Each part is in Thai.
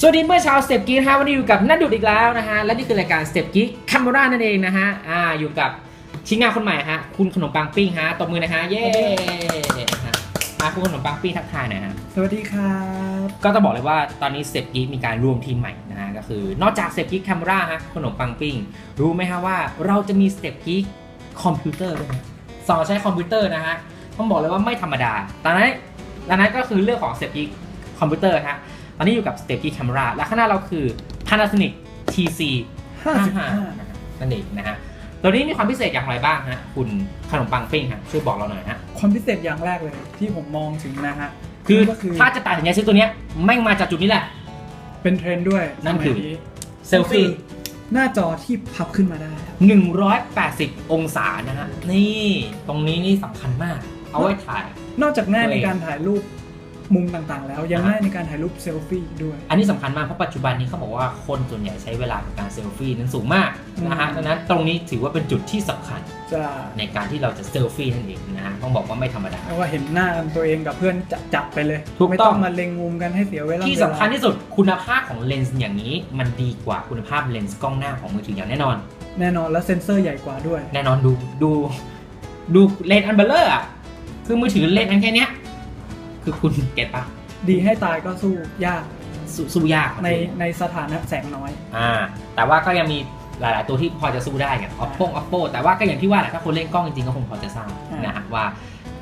สวัสดีเมื่อเช้าสเต็ปกีฮะวันนี้อยู่กับนัดดุดอีกแล้วนะฮะและนี่คือรายการสเต็ปกีคามรานั่นเองนะฮะอ่าอยู่กับชิ้นงานคนใหม่ฮะคุณขนมปังปิ้งฮะตบมือนะฮะเย้นะฮะมาคุณขนมปังปิ้งทักทายหน่อยฮะสวัสดีครับ ก็ต้องบอกเลยว่าตอนนี้สเต็ปกีมีการรวมทีมใหม่นะฮะก็คือนอกจากสเต็ปกีคามราฮะขนมปังปิ้งรู้ไหมฮะว่าเราจะมีสเต็ปกีคอมพิวเตอร์ด้วยนะสอนใช้คอมพิวเตอร์นะฮะต้องบอกเลยว่าไม่ธรรมดาตอนนั้นตอนนั้นก็คือเรื่องของสเต็ปกีคอมพิวเตอร์ฮะ ตอนนี้อยู่กับ s t e p y Camera และข้างหน้าเราคือ Panasonic TC 55นั่นเองนะฮะตัวนี้มีความพิเศษอย่างไรบ้างฮะคุณขนมปังปิ้งฮะช่วยบอกเราหน่อยฮะความพิเศษอย่างแรกเลยที่ผมมองถึงนะฮะคือก็คือถ้าจะตัดสินใจซื้อตัวเนี้ยแม่งมาจากจุดนี้แหละ เป็นเทรนด์ด้วยนั่นคือสมัยเซลฟี่หน้าจอที่พับขึ้นมาได้ 180 องศานะฮะนี่ตรงนี้นี่สำคัญมาก เอาไว้ถ่าย นอกจากง่ายตัวในเองการถ่ายรูป มุมต่างๆ แล้วยังอ่าง่ายในการถ่ายรูปเซลฟี่ด้วย อันนี้สำคัญมากเพราะปัจจุบันนี้เขาบอกว่าคนส่วนใหญ่ใช้เวลากับการเซลฟี่นั้นสูงมากนะฮะอืมดังนั้นตรงนี้ถือว่าเป็นจุดที่สำคัญจะในการที่เราจะเซลฟี่นั่นเองนะฮะต้องบอกว่าไม่ธรรมดาเรียกว่าเห็นหน้าตัวเองกับเพื่อนจะจับไปเลยถูกต้องไม่ต้องมาเล็งมุมกันให้เสียเวลาที่สำคัญที่สุดคุณภาพของเลนส์อย่างนี้ มันดีกว่าคุณภาพเลนส์กล้องหน้าของมือถืออย่างแน่นอน แน่นอนแล้วเซนเซอร์ใหญ่กว่าด้วย แน่นอนดูดูดูเลนส์อันเบลเลอร์อะคือมือถือเลนส์อันแค่เนี้ย คือคุณเก็ตปะดีให้ตายก็สู้ยากสู้สู้ยากในในสถานะแสงน้อยอ่าแต่ว่าก็ยังมีหลาย ๆ ตัวที่พอจะสู้ได้อย่าง oppo oppo แต่ว่าก็อย่างที่ว่าแหละถ้าคนเล่นกล้องจริง ๆ ก็คงพอจะทราบอ่านนะฮะว่า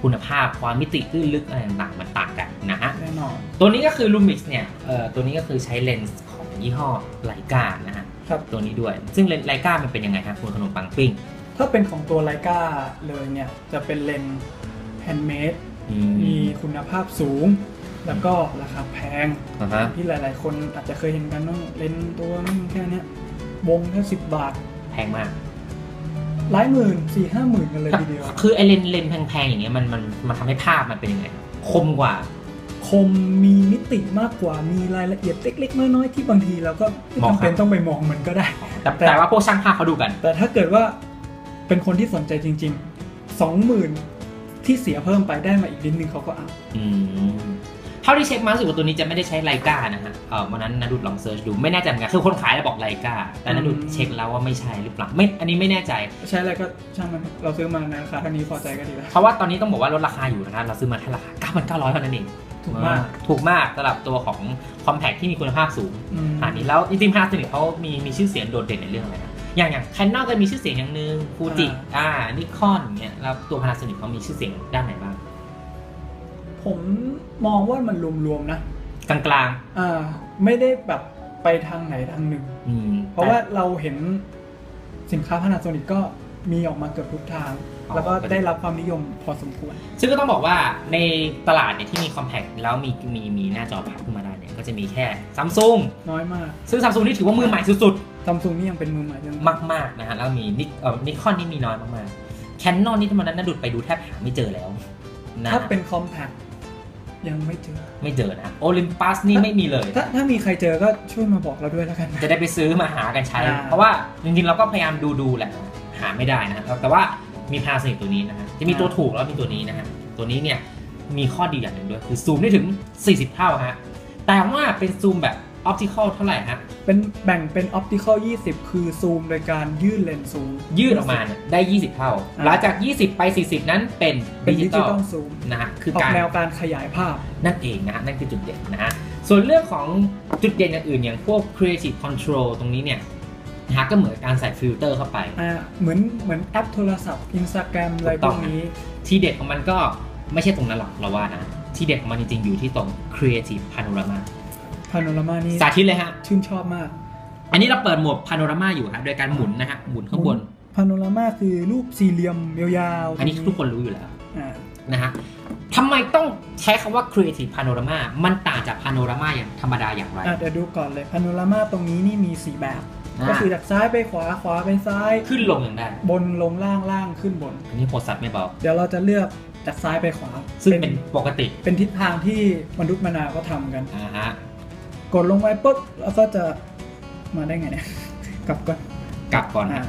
คุณภาพความมิติคลื่นลึกอะไรต่างๆมันต่างกันนะฮะแน่นอนตัวนี้ก็คือ Lumix เนี่ยเอ่อตัวนี้ก็คือใช้เลนส์ของยี่ห้อไลกานะฮะครับตัวนี้ด้วย ซึ่งเลนส์ไลกามันเป็นยังไงครับคุณขนมปังปิ้งถ้าเป็นของตัวไลกาเลยเนี่ยจะเป็นเลนส์แฮนด์เมด มีคุณภาพสูง แล้วก็ราคาแพง อ่าฮะ ที่หลาย ๆ คนอาจจะเคยเห็นกันว่าเลนส์ตัวนึงแค่เนี้ยวงแค่สิบบาทแพงมาก หลายหมื่นสี่ห้าหมื่นกันเลยทีเดียว คือไอเลนส์เลนส์แพงๆอย่างเงี้ยมันมันมันทำให้ภาพมันเป็นยังไง คมกว่า คมมีมิติมากกว่ามีรายละเอียดเล็ก ๆ น้อย ๆ ที่บางทีเราก็ไม่มองจำเป็นครับ ต้องไปมองมันก็ได้ แต่แต่ว่าพวกช่างภาพเขาดูกัน แต่ถ้าเกิดว่าเป็นคนที่สนใจจริงๆสองหมื่น ที่เสียเพิ่มไปได้มาอีกนิดนึงเขาก็เอาอืมเท่าที่เช็คมารู้สึกว่าตัวนี้จะไม่ได้ใช้ไลกานะฮะเออวันนั้นนาดุดลองเซิร์ชดูไม่แน่ใจเหมือนกันคือคนขายแล้วบอกไลกาแต่นาดุดเช็คแล้วว่าไม่ใช่หรือเปล่าไม่อันนี้ไม่แน่ใจ ใช้อะไรก็ช่างมันเราซื้อมาในราคาเท่านี้พอใจก็ดีแล้วเพราะว่าตอนนี้ต้องบอกว่าลดราคาอยู่นะเราซื้อมาแค่ราคา9,900เท่านั้นเองถูกมากถูกมากสำหรับตัวของคอมแพคที่มีคุณภาพสูงอืมอันนี้แล้วจริงๆพานาโซนิกเขามีมีชื่อเสียงโดดเด่นในเรื่องอะไรนะ อย่างอย่างแคนนอนก็มีชื่อเสียงอย่างหนึ่งฟูจิอ่านิคอนอย่างเงี้ยแล้วตัวพานาโซนิกเขามีชื่อเสียงด้านไหนบ้าง ผมมองว่ามันรวมๆนะ กลางอ่าไม่ได้แบบไปทางไหนทางหนึ่งๆอืมเพราะว่าเราเห็นสินค้า Panasonic ก็มีออกมาเกือบทุกทาง แล้วก็ได้รับความนิยมพอสมควร ซึ่งก็ต้องบอกว่าในตลาดเนี่ยที่มีคอมแพคแล้วมีมีมีหน้าจอพับขึ้นมาได้เนี่ยก็จะมีแค่ซัมซุงน้อยมาก ซึ่งซัมซุงนี่ถือว่ามือใหม่สุด ซัมซุงนี่ยังเป็นมือใหม่ยังๆมากๆนะฮะแล้วมีนิเอ่อนิคอนนี่มีน้อยมากๆแคนนอนนี่ที่มันนั้นนาดุดไปดูแทบหาไม่เจอแล้วนะถ้าเป็นคอมแพคยังไม่เจอ ไม่เจอนะโอลิมปัสนี่ไม่มีเลย ถ้าถ้ามีใครเจอก็ช่วยมาบอกเราด้วยแล้วกัน จะได้ไปซื้อมาหากันใช้อ่าเพราะว่าจริงๆ เราก็พยายามดูดูๆแหละ หาไม่ได้นะแต่ว่ามีพาสนิกตัวนี้นะฮะจะมีตัวถูกแล้วมีตัวนี้นะฮะตัวนี้เนี่ยมีข้อดีอย่างหนึ่งด้วย คือซูมได้ถึง 40 เท่าฮะแต่ว่าเป็นซูมแบบออปติคอลเท่าไหร่ฮะ เป็นแบ่งเป็นออปติคอล20 คือซูมโดยการยื่นเลนส์ซูม ยืดออกมาเนี่ยได้ 20 เท่า อ่า หลังจาก 20 ไป 40 นั้นเป็นเป็นดิดิจิจิตตออลลซูมนะฮะคือออกการ แนวการขยายภาพ นั่นเองนะฮะนั่นคือจุดเด่นนะฮะส่วนเรื่องของจุดเด่นอย่างอื่นอย่างพวก creative control ตรงนี้เนี่ยนะฮะก็เหมือนการใส่ฟิลเตอร์เข้าไป อ่าเหมือนเหมือนแอปโทรศัพท์ Instagram อะไรพวกนี้ ที่เด็ดของมันก็ไม่ใช่ตรงนั้นหรอกเราว่านะ ที่เด็ดของมันจริงๆ อยู่ที่ตรง Creative Panorama พาโนรามานี่สาธิตเลยฮะ ชื่นชอบมาก อันนี้เราเปิดโหมด Panorama อยู่ฮะโดยการหมุนนะฮะหมุนข้างบนพาโนรามาคือรูปสี่เหลี่ยมยาวๆอันนี้ทุกคนรู้อยู่แล้วอ่านะฮะทำไมต้องใช้คำว่า Creative Panorama มันต่างจาก Panorama อย่างธรรมดาอย่างไรอะเดี๋ยวดูก่อนเลยพาโนรามาตรงนี้นี่มี 4 แบบอ่าก็คือจากซ้ายไปขวาขวาไปซ้าย ขึ้นลงอย่างได้บนลงล่างล่างขึ้นบน อันนี้โหดสัตว์ไม่เบา เดี๋ยวเราจะเลือกจากซ้ายไปขวา ซึ่งเป็นปกติ เป็นทิศทางที่มนุษย์มนาก็ทำกันอ่าฮะ กดลงไปปุ๊บแล้วก็จะมาได้ไงเนี่ยกลับก่อนกลับก่อนอ่าฮะ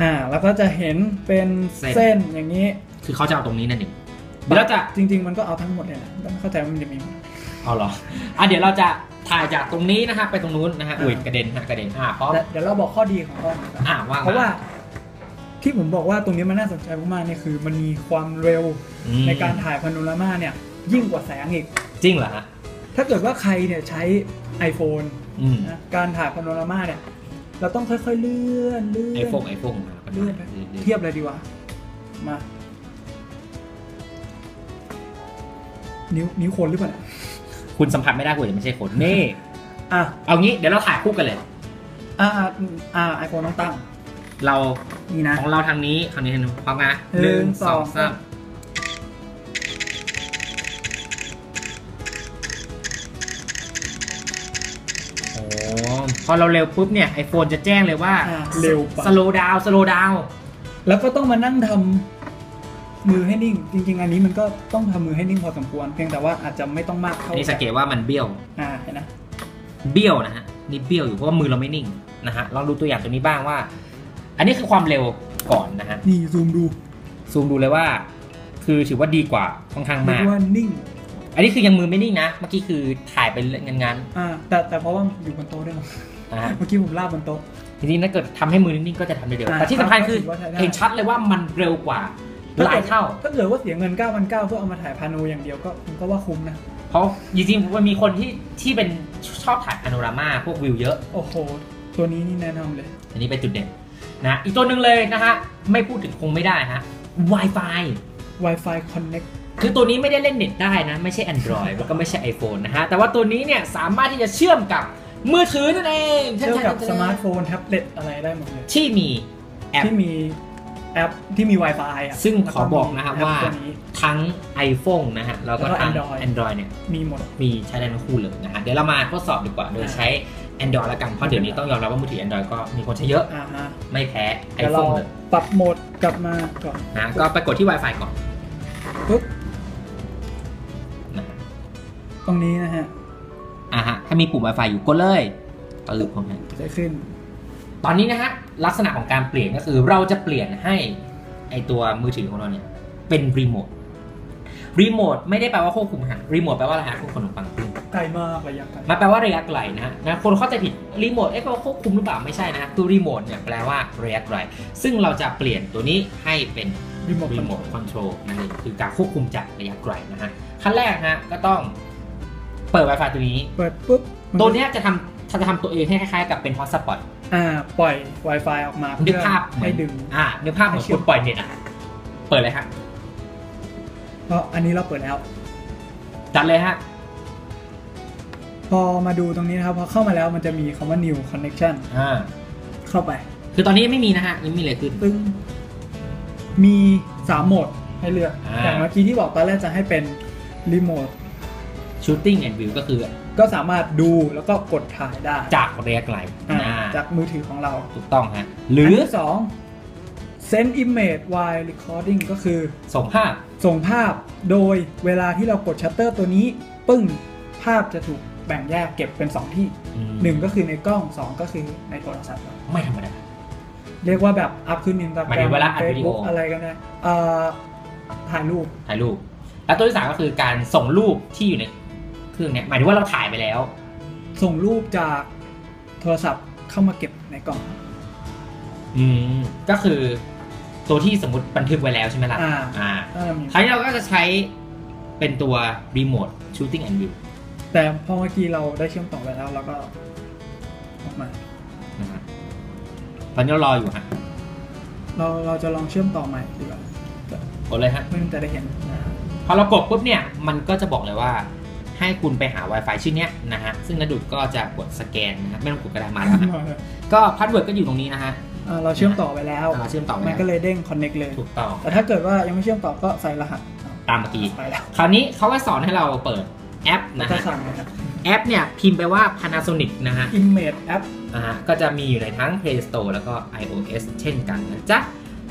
อ่า แล้วก็จะเห็นเป็นเส้นเส้นอย่างนี้ คือเขาจะเอาตรงนี้นั่นเองเดี๋ยวเราจะจริง ๆ มันก็เอาทั้งหมดเลยแหละไม่เข้าใจว่ามันจะมีเอาเหรออะเดี๋ยวเราจะทถ่ายจากตรงนี้นะฮะไปตรงนู้นนะฮะอุ้ยกระเด็นฮะกระเด็นอ่าพร้อมแต่เดี๋ยวเราบอกข้อดีของกล้องก่อนอ่าว่างเพราะว่า ที่ผมบอกว่าตรงนี้มันน่าสนใจมากๆเนี่ยคือ มันมีความเร็วอืมในการถ่ายพาโนรามาเนี่ย ยิ่งกว่าแสงอีกจริงเหรอฮะ ถ้าเกิดว่าใครเนี่ยใช้ iPhone อืมนะการถ่ายพาโนรามาเนี่ย เราต้องค่อยๆเลื่อนเลื่อนไอโฟนไอโฟนมาเลื่อนไปเทียบเลยดีกว่ามา นิ้วนิ้วคนหรือเปล่าเนี่ยคุณสัมผัสไม่ได้คุณจะไม่ใช่คนนี่ อะเอางี้เดี๋ยวเราถ่ายคู่กันเลย อ่าอ่าอ่าไอโฟนต้องตั้ง เรานี่นะ ของเราทางนี้ทางนี้ทางนู้นพร้อมนะหนึ่งสองสาม อเราเร็วปุ๊บเนี่ยไอโฟนจะแจ้งเลยว่าอ่า เร็วไป สโลดาวสโลดาวแล้วก็ต้องมานั่งทำมือให้นิ่ง จริง ๆ อันนี้มันก็ต้องทำมือให้นิ่งพอสมควร เพียงแต่ว่าอาจจะไม่ต้องมากเท่านี่สังเกตว่ามันเบี้ยว อ่าเห็นนะเบี้ยวนะฮะนี่เบี้ยวอยู่เพราะว่ามือเราไม่นิ่งนะฮะลองดูตัวอย่างตัวนี้บ้างว่า อันนี้คือความเร็วก่อนนะฮะนี่ซูมดูซูมดูเลยว่า คือถือว่าดีกว่าค่อนข้างเรียมากกว่านิ่ง อันนี้คือยังมือไม่นิ่งนะ เมื่อกี้คือถ่ายไปงานอ่าแต่แต่เพราะว่าอยู่บนโต๊ะด้วยนะๆ นะฮะเมื่อกี้ผมลากบนโต๊ะ จริงๆถ้าเกิดทำให้มือนิ่งๆก็จะทำได้เร็วอ่าแต่ที่สำคัญคือก็ถือว่าใช้ได้ เห็นชัดเลยว่ามันเร็วกว่าหลายเท่า ถ้าเกิดว่าเสียเงิน 9,900 เพื่อเอามาถ่ายพาโนอย่างเดียวก็ผมก็ว่าคุ้มนะ เพราะจริงๆมันมีคนที่ที่เป็นชอบถ่ายพาโนรามาพวกวิวเยอะ โอ้โห ตัวนี้นี่แนะนำเลย อันนี้เป็นจุดเด่นนะอีกตัวหนึ่งเลยนะฮะไม่พูดถึงคงไม่ได้ฮะ Wi-Fi Wi-Fi Connect คือตัวนี้ไม่ได้เล่นเน็ตได้นะ ไม่ใช่ Android แล้วก็ไม่ใช่ iPhone นะฮะ แต่ว่าตัวนี้เนี่ยสามารถที่จะเชื่อมกับ มือถือนั่นเองเชื่อมกับสมาร์ทโฟนแท็บเล็ตอะไรได้หมดเลยที่มีแอปที่มีแอปที่มี Wi-Fi อะซึ่งแล้วขอบอกนะครับมีแอปว่าตัวนี้ทั้ง iPhone นะฮะแล้วก็แล้วก็ทั้ง Android Android เนี่ยมีหมดมีใช้ได้ทั้งคู่เลยนะฮะเดี๋ยวเรามาทดสอบดีกว่าโดยใช้ Android แล้วกันเพราะเดี๋ยวนี้ต้องยอมรับว่ามือถือ Android ก็มีคนใช้เยอะอ่าฮะไม่แพ้เดี๋ยวเรา iPhone เลยปรับโหมดกลับมาก่อนนะก็ไปกดที่ Wi-Fi ก่อนปุ๊บนะฮะตรงนี้นะฮะ อ่าฮะ ถ้ามีปุ่ม Wi-Fi อยู่กดเลยก็ลืมของให้จะขึ้น ตอนนี้นะฮะ ลักษณะของการเปลี่ยนก็คือเราจะเปลี่ยนให้ไอตัวมือถือของเราเนี่ย เป็นรีโมทรีโมทไม่ได้แปลว่าควบคุมฮะรีโมทแปลว่าอะไรฮะคุณขนมปังปิ้งไกลมากระยะไกลมันแปลว่าระยะไกลนะฮะนะคนเข้าใจผิดรีโมทเอ๊ะแปลว่าควบคุมหรือเปล่าไม่ใช่นะคือรีโมทเนี่ยแปลว่าระยะไกลซึ่งเราจะเปลี่ยนตัวนี้ให้เป็นรีโมทรีโมทคอนโทรลนั่นเองคือการควบคุมจากระยะไกลนะฮะขั้นแรกนะฮะก็ต้อง เปิด Wi-Fi ตัวนี้ เปิดปุ๊บมัตัวเนี้ยจะทำจะทำตัวเองให้คล้ายๆ กับเป็นฮอตสปอตอ่าปล่อย Wi-Fi ออกมานึกเพื่อภาพเหมืให้อนดึง อ่านึกภาพเหมือนให้เชื่คุอม ณปล่อยเน็ตอะ เปิดเลยฮะเพราะอันนี้เราเปิดแล้ว จัดเลยฮะ พอมาดูตรงนี้นะครับพอเข้ามาแล้วมันจะมีคำว่า new connection อ่า เข้าไป คือตอนนี้ยังไม่มีนะฮะยังไม่มีเลยขึ้น ซึ่งมีสามโหมดให้เลือก อ่า อย่างเมื่อกี้ที่บอกตอนแรกจะให้เป็นรีโมท shooting and view ก็คือก็สามารถดูแล้วก็กดถ่ายได้ จากระยะไกลอ่าอ่าจากมือถือของเราถูกต้องฮะหรือนที่สอง send image while recording ก็คือ ส่งภาพส่งภาพโดยเวลาที่เรากดชัตเตอร์ตัวนี้ ปึ้งภาพจะถูกแบ่งแยกเก็บเป็น 2 ที่ อืม1 ก็คือในกล้อง 2 ก็คือในโทรศัพท์เราไม่ธรรมดา เรียกว่าแบบอัพขึ้นอินสตาหแกมายรถึมงเวลาอัดเฟวิซดีโอ บุ๊กอะไรกันเนี่ยเอ่อถ่ายรูปถ่ายรูป แล้วตัวที่สามก็คือการส่งรูปที่อยู่ในเค รื่องเนี้ยหมายถึงว่าเราถ่ายไปแล้ว ส่งรูปจากโทรศัพท์เข้ามาเก็บในกล่อง อืมก็คือตัวที่สมมติบันทึกไว้แล้วใช่ไหมล่ะอ่า อ่าถ้าเรามีคราวนี้เราก็จะใช้เป็นตัว remote shooting and view แต่พอเมื่อกี้เราได้เชื่อมต่อไปแล้วเราก็ออกมา นะฮะตอนนี้เรารออยู่ฮะเราเราจะลองเชื่อมต่อใหม่ดีกว่า กดเลยฮะ เพื่อจะได้เห็นนะพอเรากดปุ๊บเนี่ย มันก็จะบอกเลยว่า ให้คุณไปหา Wi-Fi ชื่อเนี้ยนะฮะ ซึ่งนดุดก็จะกดสแกนนะฮะไม่ต้องกดกระดาษมาแล้วฮะก็พาสเวิร์ดก็อยู่ตรงนี้นะฮะอ่าเราเชื่อมต่อไปแล้วอ่าเชื่อมต่อไปมันก็เลยเด้ง connect เลย ถูกต้อง แต่ถ้าเกิดว่ายังไม่เชื่อมต่อก็ใส่รหัสตามเมื่อกี้ไปแล้วคราวนี้เขาก็สอนให้เราเปิดแอปนะจะฮะสั่งนะครับแอปเนี่ยพิมพ์ไปว่า Panasonic นะฮะ image app นะฮะก็จะมีอยู่ในทั้ง Play Store แล้วก็ iOS เช่นกันนะจ๊ะ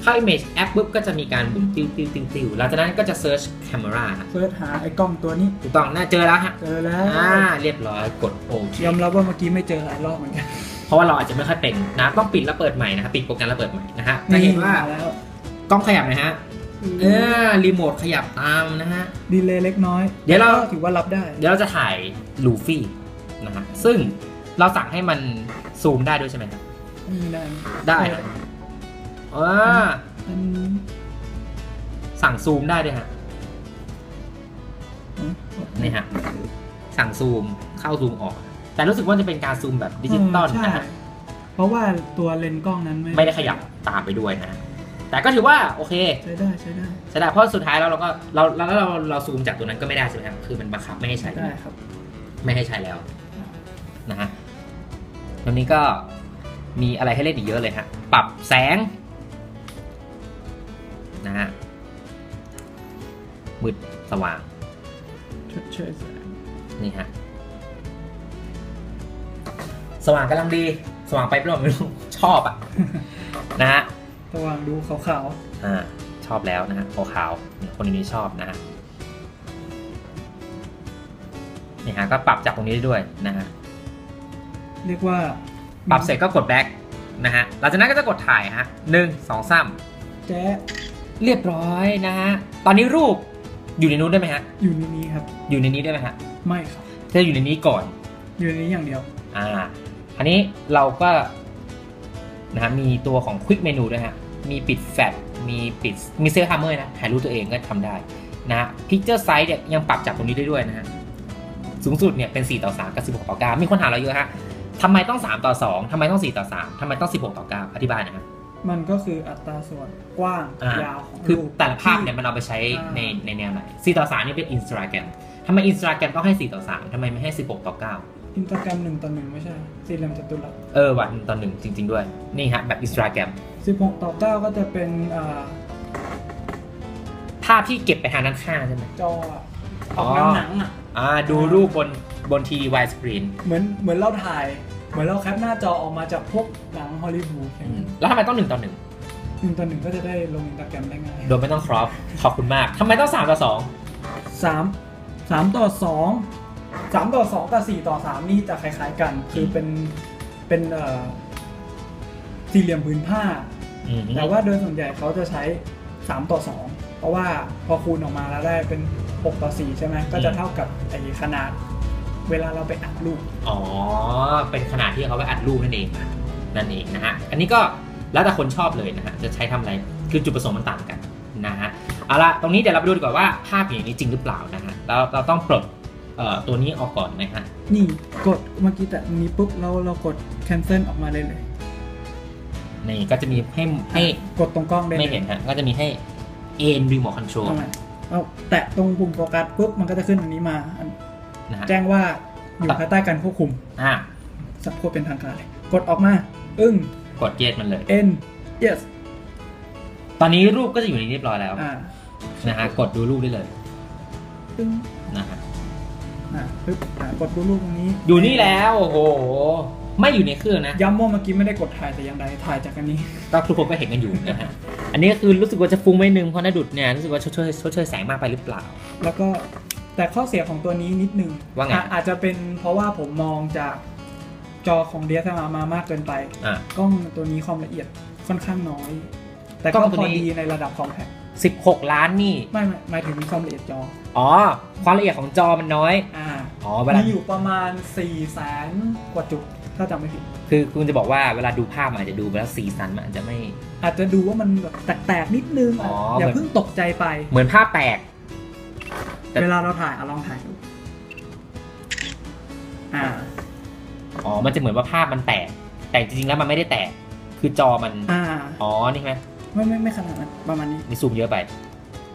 เข้า Image App ปุ๊บก็จะมีการหมุนติ้วติ้วติ้วติ้วหลังจากนั้นก็จะ Search Camera ฮะเฟิร์สหาไอ้กล้องตัวนี้ ถูกต้องน่าเจอแล้วฮะเจอแล้วอ่าเรียบร้อยกดโอเคยอมรับว่าเมื่อกี้ไม่เจอหลายรอบเหมือนกันเพราะว่าเราอาจจะไม่ค่อยเป็นนะต้องปิดแล้วเปิดใหม่นะครับปิดโปรแกรมแล้วเปิดใหม่นะฮะจะเห็นว่าแล้วกล้องขยับนะฮะเออรีโมทขยับตามนะฮะดีเลย์เล็กน้อย เดี๋ยวเราก็ถือว่ารับได้ เดี๋ยวเราจะถ่ายลูฟี่นะฮะซึ่งเราสั่งให้มันซูมได้ด้วยใช่ไหมครับมีได้ได้ฮะ อ่าอันสั่งซูมได้ด้วยฮะนี่ฮะ สั่งซูมเข้าซูมออก แต่รู้สึกว่าจะเป็นการซูมแบบดิจิตอลใช่นะฮะเพราะว่าตัวเลนส์กล้องนั้นไม่ได้ขยับตามไปด้วยนะ แต่ก็ถือว่าโอเค ใช้ได้ใช้ได้ใช่ได้เพราะสุดท้ายแล้วเราก็เราเราแล้วเราเราซูมจากตัวนั้นก็ไม่ได้ใช่ไหมครับคือมันบังคับไม่ให้ใช้ได้ครับ ไม่ให้ใช้แล้วนะฮะตรงนี้ก็มีอะไรให้เล่นอีกเยอะเลยฮะ ปรับแสง นะฮะมืดสว่างชดเชยแสงนี่ฮะสว่างกำลังดี สว่างไปเปล่าไม่รู้ ชอบอะนะฮะสว่างดูขาวอ่าชอบแล้วนะฮะขาวๆเนี่ยคนนี้ชอบนะฮะนี่ฮะก็ปรับจากตรงนี้ได้ด้วยนะฮะๆเรียกว่าปรับเสร็จก็กดแบ็กนะฮะหลังจากนั้นก็จะกดถ่ายฮะหนึ่งสองสามแจ๊ เรียบร้อยนะฮะ ตอนนี้รูปอยู่ในนู้นได้ไหมฮะ อยู่ในนี้ครับ อยู่ในนี้ได้ไหมฮะ ไม่ครับ จะอยู่ในนี้ก่อน อยู่ในนี้อย่างเดียว อ่า อันนี้เราก็นะฮะมีตัวของ Quick Menu ด้วยฮะ มีปิดแฟลชมีปิด มีเซลทัมเมอร์นะถ่ายรูปตัวเองก็ทำได้นะฮะ Picture Size เนี่ยยังปรับจากตรงนี้ได้ด้วยนะฮะ สูงสุดเนี่ยเป็น 4 ต่อ 3 กับ 16 ต่อ 9 มีคนถามเราเยอะฮะทำไมต้อง 3 ต่อ 2ทำไมต้อง 4 ต่อ 3ทำไมต้อง 16 ต่อ 9 อธิบายหนะครับ มันก็คืออัตราส่วนกว้างอ่ายาวของคือรูปแต่ละภาพเนี่ยมันเอาไปใช้อ่าในในแนวไหน4ต่อ3นี่เป็น Instagram ทำไม Instagram ต้องให้4ต่อ3ทำไมไม่ให้16ต่อ9อินสตาแกรมหนึ่งต่อหนึ่งไม่ใช่สี่เหลี่ยมจัตุรัสเออวันต่อหนึ่งจริง ๆ ด้วย นี่ฮะแบบ Instagram สิบหกต่อเก้าก็จะเป็นอ่าภาพที่เก็บไปทางด้านข้างใช่ไหมจออะออ๋ออกแนวหนังอะอ่าดูรูปบนบนทีวีวายสกรีนเหมือนเหมือนเราถ่าย เหมือนเราแคปหน้าจอออกมาจากพวกหนังฮอลลีวูดอย่างนี้แล้วทำไมต้องหนึ่งต่อหนึ่งหนึ่งต่อหนึ่งก็จะได้ลงอินสตาแกรมได้ง่ายโดยไม่ต้องครอปขอบคุณมากทำไมต้องสามต่อสองสามสามต่อสองสามต่อสองกับสี่ต่อสามนี่จะคล้าย ๆ กัน คือเป็นเป็นเอ่อสี่เหลี่ยมผืนผ้าอืมแต่ว่าโดยส่วนใหญ่เขาจะใช้3ต่อ2เพราะว่าพอคูณออกมาแล้วได้เป็น6ต่อ4ใช่ไหมก็จะเท่ากับไอ้ขนาด เวลาเราไปอัดรูปอ๋อ เป็นขนาดที่เขาไปอัดรูปนั่นเองนั่นเองนะฮะ อันนี้ก็แล้วแต่คนชอบเลยนะฮะ จะใช้ทำอะไร คือจุดประสงค์มันต่างกันนะฮะ เอาละตรงนี้เดี๋ยวเราไปดูดีกว่าว่าภาพอย่างนี้จริงหรือเปล่านะฮะ เราเราต้องปลดเอ่อตัวนี้ออกก่อนนะฮะ นี่กดเมื่อกี้แต่นี้ปุ๊บเราเรากด cancel ออกมาเลยเลย นี่ก็จะมีให้ให้กดตรงกล้องได้เลยไม่เห็นฮะ ก็จะมีให้เอ็นรีโมทคอนโทรลเอาใหม่เอาแตะตรงปุ่มโฟกัสปุ๊บมันก็จะขึ้นอันนี้มาอั นนะฮะแจ้งว่าอยู่ภายใต้การควบคุมอ่าสักโคตรเป็นทางการเลยกดออกมา อึ้งกดเยสมันเลย N yes ตอนนี้รูปก็จะอยู่ในนี้เรียบร้อยแล้วอ่านะฮะกดดูรูปได้เลยอึ้งนะฮะอ่าปึ๊บอ่ากดดูรูปตรงนี้ อยู่นี่แล้วโอ้โหไม่อยู่ในเครื่องนะย้ำว่าเมื่อกี้ไม่ได้กดถ่ายแต่อย่างใดถ่ายจากอันนี้ก็ทุกคนก็เห็นกันอยู่นะฮะอันนี้ก็คือรู้สึกว่าจะฟุ้งไปนึงเพราะนาดุดเนี่ยรู้สึกว่าชดเชยชดเชยแสงมากไปหรือเปล่า แล้วก็ แต่ข้อเสียของตัวนี้นิดนึงว่าไง อะอาจจะเป็นเพราะว่าผมมองจากจอของ DSLR มามากเกินไป อะ กล้องตัวนี้ความละเอียดค่อนข้างน้อย แต่กล้ก็องตัวพอนี้ ดีในระดับคอมแพค16 ล้านนี่ ไม่ไม่หมายถึงความละเอียดจออ๋อ ความละเอียดของจอมันน้อย อ่าอ๋อเวลามีอยู่ประมาณ4ี่แสนกว่าจุดถ้าจำไม่ผิด คือคุณจะบอกว่าเวลาดูภาพมันอาจจะดูไปแล้วสีสันมันอาจจะไม่ อาจจะดูว่ามันแบบแตกๆนิดนึงอ๋ออย่าเหมือนเพิ่งตกใจไป เหมือนภาพแตก แต่เวลาเราถ่ายอะลองถ่ายดูอ่า อ๋อ มันจะเหมือนว่าภาพมันแตก แต่จริงๆแล้วมันไม่ได้แตก คือจอมัน อ่า อ๋อ นี่ไหมไม่ไม่ไม่ขนาดนั้นประมาณนี้นี่ซูมเยอะไป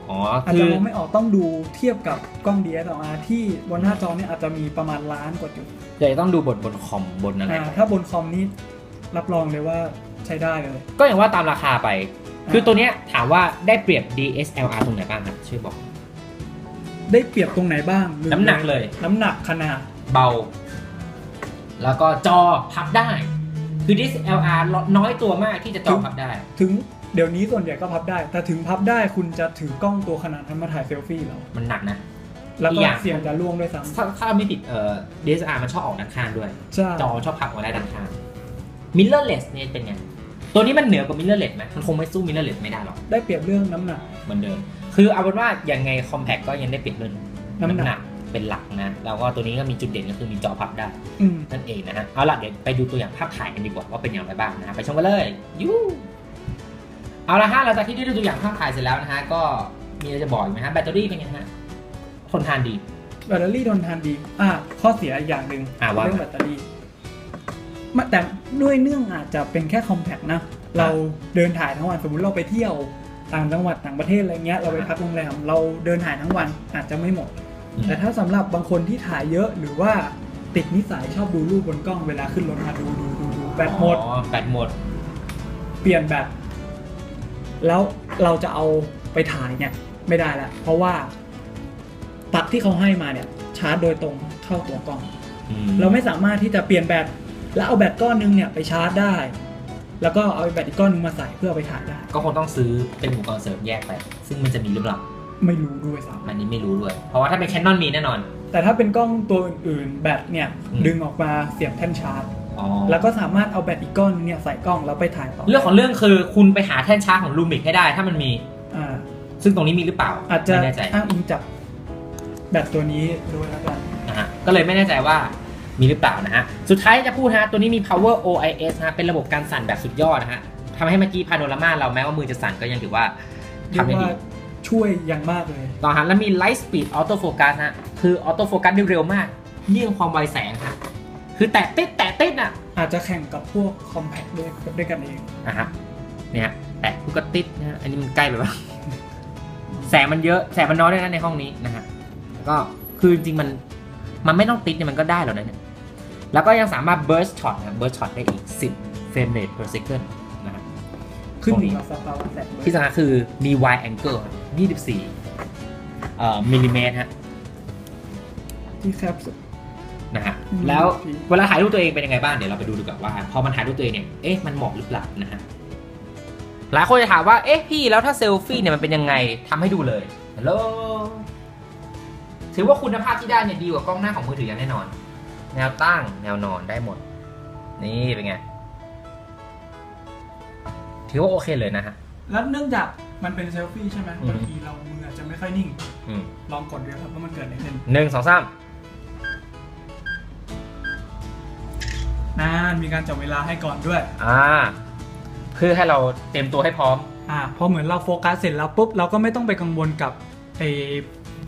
อ๋อ อาจคืจะอมองไม่ออกต้องดูเทียบกับกล้อง DSLR ที่บนหน้าจอเนี่ยอาจจะมีประมาณล้านกว่าจุดเดี๋ยวต้องดูบนบนคอมบนอะไรอ่าถ้าบนคอมนี่รับรองเลยว่าใช้ได้เลยก็อย่างว่าตามราคาไปอ่าคือตัวเนี้ยถามว่าได้เปรียบ DSLR ตรงไหนบ้างครับช่วยบอก ได้เปรียบตรงไหนบ้างลืมน้ำหนักเลย น้ำหนักขนาดเบา แล้วก็จอพับได้ คือ DSLR น้อยตัวมากที่จะจอพับได้ ถึงเดี๋ยวนี้ส่วนใหญ่ก็พับได้ แต่ถึงพับได้คุณจะถือกล้องตัวขนาดนั้นมาถ่ายเซลฟี่เหรอมันหนักนะแล้วอีก็กอย่างเสี่ยงจะล่วงด้วยซ้ถ้าถ้าไม่ผิดเอ่อ DSLR มันชอบออกด้านข้างด้วยำใช่จอชอบพับออกได้ด้านข้าง mirrorless เนี่ยเป็นไง ตัวนี้มันเหนือกว่า mirrorless ไหมมันคงไม่สู้ mirrorless ไม่ได้หรอก ได้เปรียบเรื่องน้ำหนักเหมือนเดิม คือเอาเป็นว่ายังไง compact ก็ยังได้เปรียบเรื่องน้ำหนักนเป็นหลักนะ แล้วก็ตัวนี้ก็มีจุดเด่นก็คือมีจอพับได้อืมนั่นเองนะฮะ เอาล่ะเดี๋ยวไปดูตัวอย่างภาพถ่ายกันดีกว่าว่าเป็นอย่างไรบ้างนะฮะไปชมกันเลยยูเอาละฮะหลังจากที่ได้ดูตัวอย่างภาพถ่ายเสร็จแล้วนะฮะก็มีอะไรจะบอกอีกไหมฮะแบตเตอรี่เป็นไงฮะทนทานดีแบตเตอรี่ทนทานดี อ่าข้อเสียอีกอย่างหนึ่งอ่าว่าเรื่องแบตเตอรี่มาแต่ด้วยเนื่องอาจจะเป็นแค่คอมแพคนะเราเดินถ่ายทั้งวันสมมติเราไปเที่ยว ต่างจังหวัดต่างประเทศอะไรเงี้ยเราไปพักโรงแรมเราเดินถ่ายทั้งวันอาจจะไม่หมดอืมแต่ถ้าสำหรับบางคนที่ถ่ายเยอะหรือว่าติดนิสัยชอบดูรูปบนกล้องเวลาขึ้นรถมาดูดูดูดูแบตหมดอ๋อแบตหมด เปลี่ยนแบตแล้วเราจะเอาไปถ่ายเนี่ยไม่ได้ละเพราะว่าปลั๊กที่เขาให้มาเนี่ยชาร์จโดยตรงเข้าตัวกล้องอืมเราไม่สามารถที่จะเปลี่ยนแบตแล้วเอาแบตก้อนนึงเนี่ยไปชาร์จได้ แล้วก็เอาแบตอีกก้อนนึงมาใส่เพื่อเอาไปถ่ายได้ ก็คงต้องซื้อเป็นอุปกรณ์เสริมแยกไป ซึ่งมันจะมีหรือเปล่าไม่รู้ด้วยซ้อันนี้ไม่รู้ด้วย เพราะว่าถ้าเป็นแคนนอนมีแน่นอนำแต่ถ้าเป็นกล้องตัวอื่นๆแบตเนี่ยอืม ดึงออกมาเสียบแท่นชาร์จ อ๋อแล้วก็สามารถเอาแบตอีกก้อนนึงเนี่ยใส่กล้องแล้วไปถ่ายต่อเรื่องของเรื่องคือคุณไปหาแท่นชาร์จของลูมิกให้ได้ ถ้ามันมี อ่าซึ่งตรงนี้มีหรือเปล่าอาจจะไม่แน่ใจอ้างอิงจากแบตตัวนี้ด้วยแล้วกัน นะฮะก็เลยไม่แน่ใจว่า มีหรือเปล่านะฮะ สุดท้ายจะพูดฮะ ตัวนี้มี power OIS นะฮะเป็นระบบการสั่นแบบสุดยอดนะฮะทำให้เมื่อกี้พาโนรามาเราแม้ว่ามือจะสั่นก็ยังถือว่าเรียทำกได้ดีว่าช่วยอย่างมากเลย ต่อฮะแล้วมี light speed auto focus ฮะ คือออโต้โฟกัสได้เร็วมากเยี่ยงความไวแสงฮะคือแตะติดแตะติดอะ อาจจะแข่งกับพวกคอมแพคด้วยด้วยกันเองนะฮะเนี่ยแตะปุ๊บก็ติดนะฮะอันนี้มันใกล้ไปปะแสงมันเยอะแสงมันน้อยด้วยนะในห้องนี้นะฮะก็คือจริงๆมันมันไม่ต้องติดเนี่ยมันก็ได้แล้วนะเนี่ย แล้วก็ยังสามารถ burst shot นะ burst shot ได้อีก 10 frame rate per second นะฮะขึ้นตรงอยู่นี้กับสภาวะแสงเลยที่สำคัญคือมี wide angle 24เอ่อมิลลิเมตรฮะที่แคบสุดนะฮะอืมแล้วดีเวลาถ่ายรูปตัวเองเป็นยังไงบ้างเดี๋ยวเราไปดูดีกว่าว่า พอมันถ่ายรูปตัวเองเนี่ยเอ๊ะมันเหมาะหรือเปล่านะฮะหลายคนจะถามว่าเอ๊ะพี่แล้วถ้าเซลฟี่เนี่ยมันเป็นยังไงทำให้ดูเลยฮัลโหลถือว่าคุณภาพที่ได้เนี่ยดีกว่ากล้องหน้าของมือถืออย่างแน่นอน แนวตั้งแนวนอนได้หมด นี่เป็นไง ถือว่าโอเคเลยนะฮะ แล้วเนื่องจากมันเป็นเซลฟี่ใช่ไหมอืมบางทีเรามืออาจจะไม่ค่อยนิ่ง อืมลองกดดูครับว่ามันเกิดอะไรขึ้นหนึ่งสองสามนานมีการจับเวลาให้ก่อนด้วย อ่า เพื่อให้เราเตรียมตัวให้พร้อม อ่าพอเหมือนเราโฟกัสเสร็จแล้วปุ๊บเราก็ไม่ต้องไปกังวลกับไอ้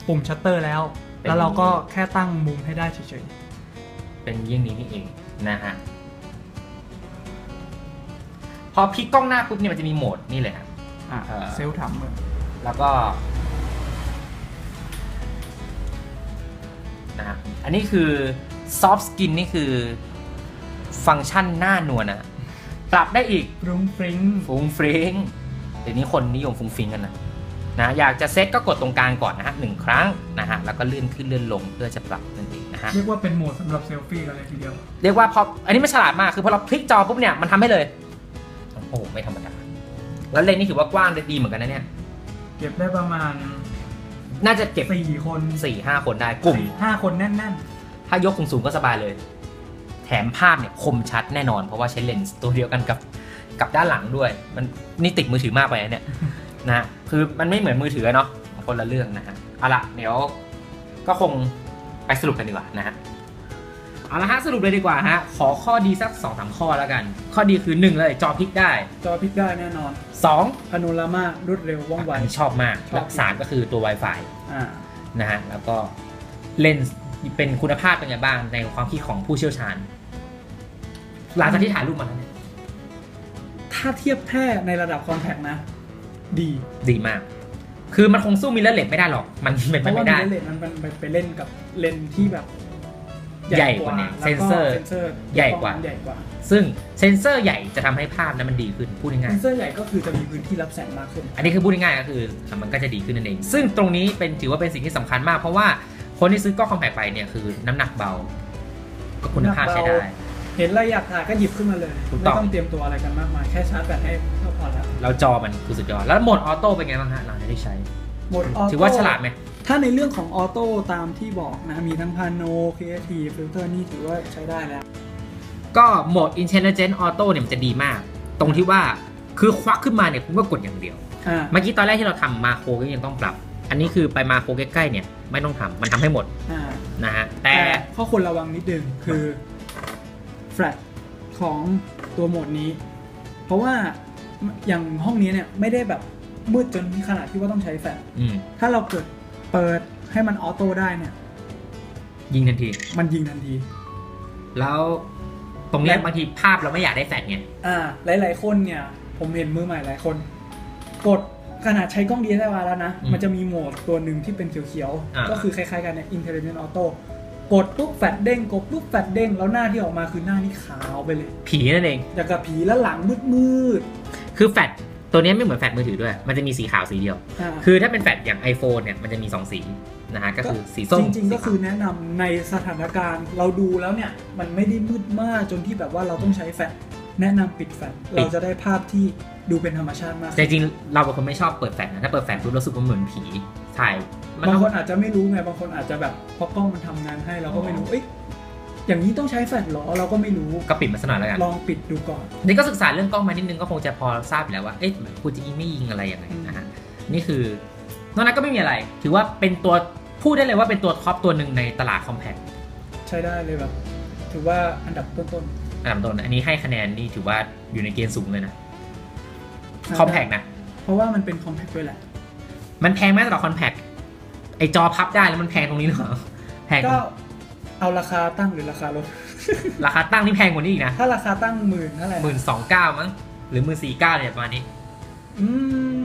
ปุ่มชัตเตอร์แล้วเป็นแล้วเราก็แค่ตั้งมุมให้ได้เฉย เป็นเยี่ยงนี้นี่เองนะฮะพอพลิกกล้องหน้าปุ๊บเนี่ยมันจะมีโหมดนี่เลยครับๆอ่าเอ่อเซลล์ถามเลยแล้วก็นะฮะอันนี้คือ soft skin นี่คือฟังก์ชันหน้านวลนะปรับได้อีก ฟรุ้งฟริ้งฟุ้งฟริ้งเดี๋ยวนี้คนนิยมฟุ้งฟริ้งกันนะนะ อยากจะเซตก็กดตรงกลางก่อนนะฮะหนึ่งครั้งนะฮะ แล้วก็เลื่อนขึ้นเลื่อนลงเพื่อจะปรับนั่นเองนะ ฮะ เรียกว่าเป็นโหมดสำหรับเซลฟี่กันเลยทีเดียว เรียกว่าพออันนี้มันฉลาดมากคือพอเราพลิกจอปุ๊บเนี่ยมันทำให้เลย โอ้โห ไม่ธรรมดา แล้วเลนส์นี่ถือว่ากว้างได้ดีเหมือนกันนะเนี่ย เก็บได้ประมาณน่าจะเก็บสี่คนสี่ห้าคนได้กลุ่มสี่ห้าคนแน่นถ้ายกสูงๆก็สบายเลย แถมภาพเนี่ยคมชัดแน่นอน เพราะว่าใช้เลนส์ตัวเดียวกันกับกับด้านหลังด้วย มันนี่ติดมือถือมากไปนะเนี่ย นะฮะคือมันไม่เหมือนมือถือเนาะคนละเรื่องนะฮะเอาละเดี๋ยวก็คง ไปสรุปกันดีกว่านะฮะเอาละฮะสรุปเลยดีกว่าฮะขอข้อดีสักสองสามข้อแล้วกัน ข้อดีคือหนึ่งเลยจอพลิกได้ๆจอพลิกได้แน่นอนสองพาโนรามารวดเร็วว่องไวอันนี้ชอบมากชอบและสามก็คือตัว Wi-Fi อ่านะฮะแล้วก็เลนส์เป็นคุณภาพเป็นไงบ้างในความคิดของผู้เชี่ยวชาญ หลังจากที่ถ่ายรูปมาแล้วเนี่ยถ้าเทียบแค่ในระดับคอนแทคนะ ดีดีมาก คือมันคงสู้มิเรอร์เลสไม่ได้หรอก มันเป็นเพไปราะว่าไม่ได้ เลนส์มันมันมันไปเล่นกับเลนส์ที่แบบใหญ่กว่าเนี่ยแล้วเซนเซอร์เซนเซอร์ใหญ่กว่า ใหญ่กว่าซึ่งเซนเซอร์ใหญ่จะทำให้ภาพนั้นมันดีขึ้น พูดเซง่ายนเซอร์ใหญ่ก็คือจะมีพื้นที่รับแสงมากขึ้น ๆอันนี้คือพูดง่ายๆก็คือมันก็จะดีขึ้นนั่นเอง ซึ่งตรงนี้เป็นถือว่าเป็นสิ่งที่สำคัญมาก เพราะว่าคนที่ซื้อกล้องคอมแพคไปเนี่ยคือน้ำหนักเบาก็คุณภาพใช้ได้เห็นอะไรอยากถ่ายก็หยิบขึ้นมาเลย ถูกต้ไม่อง ต้องเตรียมตัวอะไรกันมากมายแค่ชาร์จแบตให้ก็พอแล้วแล้วจอมันคือสุดยอด แล้วโหมดออโต้เป็นไงบ้างฮะหลังจากที่ใช้โหมดออโต้ ถือว่าฉลาดไหม ถ้าในเรื่องของออโต้ตามที่บอกนะ มีทั้งพาโนครีเอทีฟิลเตอร์นี่ถือว่าใช้ได้แล้ว ก็โหมด Intelligent Auto เนี่ยมันจะดีมาก ตรงที่ว่าคือควักขึ้นมาเนี่ยคุณก็กดอย่างเดียว อ่า เมื่อกี้ตอนแรกที่เราทำมาโครก็ยังต้องปรับ อันนี้คือไปมาโครใกล้ๆเนี่ยไม่ต้องทำมันทำให้หมดอ่า นะฮะแต่แต่ข้อควรระวังนิดนึงคือ แฟลชของตัวโหมดนี้ เพราะว่าอย่างห้องนี้เนี่ยไม่ได้แบบมืดจนขนาดที่ว่าต้องใช้แฟลชอืมถ้าเราเกิดเปิดให้มันออโต้ได้เนี่ย ยิงทันที มันยิงทันที แล้วตรงเนี้ยและบางทีภาพเราไม่อยากได้แฟลชไงอ่า หลาย ๆ คนเนี่ย ผมเห็นมือใหม่หลายคน กดขนาดใช้กล้อง DSLR แล้วนะอืมมันจะมีโหมดตัวหนึ่งที่เป็นเขียวอ่าๆก็คือคล้ายๆกันเนี่ย Intelligent Auto กดปุ๊บแฟลชเด้งกดปุ๊บแฟลชเด้งแล้วหน้าที่ออกมาคือหน้านี่ขาวไปเลยผีนั่นเอง อย่างกับผีแล้วหลังมืดคือแฟลชตัวเนี้ยไม่เหมือนแฟลชมือถือด้วย มันจะมีสีขาวสีเดียว ๆอ่าคือถ้าเป็นแฟลชอย่าง iPhone เนี่ยมันจะมี2สีนะฮะก็คือสีส้มจริงๆ ก็สีคือขาวแนะนำในสถานการณ์เราดูแล้วเนี่ย มันไม่ได้มืดมากจนที่แบบว่าเราต้องใช้แฟลชแนะนำปิดแฟลชเราจะได้ภาพที่ดูเป็นธรรมชาติมากแต่จริงๆเราเป็นคนไม่ชอบเปิดแฟลชนะถ้าเปิดแฟลชปุ๊บรู้สึกว่าเหมือนผี ถ่ายมันบางเอาคนอาจจะไม่รู้ไงบางคนอาจจะแบบเพราะกล้องมันทำงานให้เราก็ไม่รู้เอ้ยอย่างนี้ต้องใช้แฟลชเหรอเราก็ไม่รู้ก็ปิดมาสักหน่อยแล้วกันลองปิดดูก่อนนี่ก็ศึกษาเรื่องกล้องมานิดนึงก็คงจะพอทราบอยู่แล้วว่าเอ๊ะกูจะยิงไม่ยิงอะไรยังไงนะฮะนี่คือนอกนั้นก็ไม่มีอะไร ถือว่าเป็นตัวพูดได้เลยว่าเป็นตัวท็อปตัวหนึ่งในตลาดคอมแพคใช้ได้เลยแบบถือว่าอันดับต้นอันดับต้นอันนี้ให้คะแนนนี่ถือว่าอยู่ในเกณฑ์สูงเลยนะๆคอมแพคนะเพราะว่ามันเป็นคอมแพคด้วยแหละ มันแพงไหมสำหรับคอมแพคไอจอพับได้แล้วมันแพงตรงนี้หรือเปล่าแพงตรก็งเอาราคาตั้งหรือราคาลดราคาตั้งนี่แพงกว่านี้อีกนะ ถ้าราคาตั้งหมื่นเท่าไหร่หมื่นสองเก้ามั้งหรือหมื่นสี่เก้าเนี่ยประมาณนี้ อืม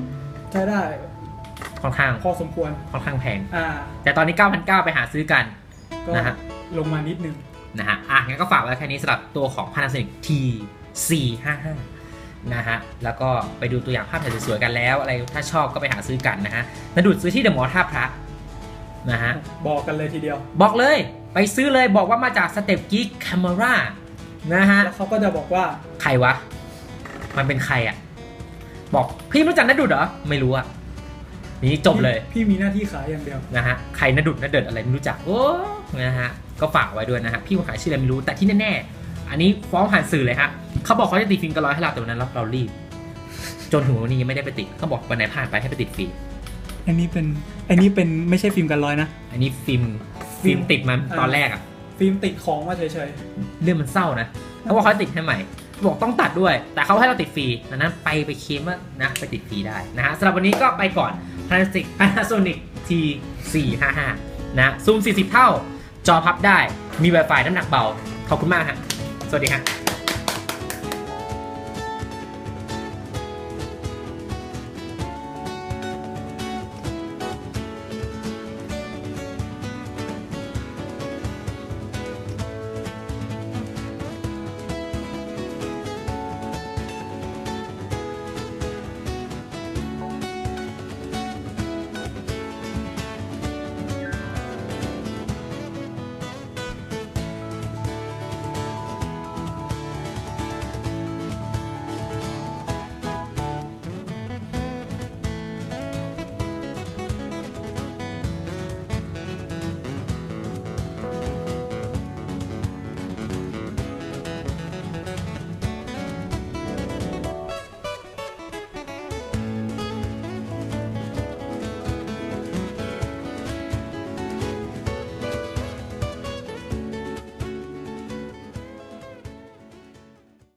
ใช้ได้ค่อนข้างพอสมควรค่อนข้างแพง อ่า แต่ตอนนี้ 9,900 ไปหาซื้อกันก็นะฮะลงมานิดนึงนะฮะอะงั้นก็ฝากไว้แค่นี้สำหรับตัวของ Panasonic T455 นะฮะ แล้วก็ไปดูตัวอย่างภาพถ่ายสวยๆกันแล้ว อะไรถ้าชอบก็ไปหาซื้อกันนะฮะนดุดซื้อที่เดอะมอลล์ท่าพระนะฮะ บอกกันเลยทีเดียว บอกเลย ไปซื้อเลยบอกว่ามาจากสเต็ปกิ๊กแคมเมรานะฮะ แล้วเขาก็จะบอกว่า ใครวะ มันเป็นใครอะ บอกพี่รู้จักนดุดเหรอ ไม่รู้อะ นี่จบเลยพี่พี่มีหน้าที่ขายอย่างเดียว นะฮะ ใครนดุดนเดิดอะไรไม่รู้จัก โอ้ นะฮะ ก็ฝากไว้ด้วยนะฮะ พี่คนขายชื่ออะไรไม่รู้ แต่ที่แน่ๆ อันนี้ฟ้องผ่านสื่อเลยฮะเขาบอกเขาจะติดฟิล์มกันร้อยให้เราแต่วันนั้นเราเรารีบ จนถึงวันนี้ยังไม่ได้ไปติดเขาบอกวันไหนผ่านไปให้ไปติดฟรีอันนี้เป็นอันนี้เป็นไม่ใช่ฟิล์มกันร้อยนะ อันนี้ฟิล์มฟิล์มติดมันอ่าตอนแรกอะฟิล์มติดของมาเฉยเรื่องมันเศร้านะเขาบอกเขาติดให้ใหม่ บอกต้องตัดด้วย แต่เขาให้เราติดฟรีดังนั้นไปไปเคลมว่านะไปติดฟรีได้นะฮะสำหรับวันนี้ก็ไปก่อน Panasonic Panasonic T455 นะซูม 40 เท่า จอพับได้มี Wi-Fi น้ำหนักเบา ขอบคุณมากฮะ สวัสดีค่ะ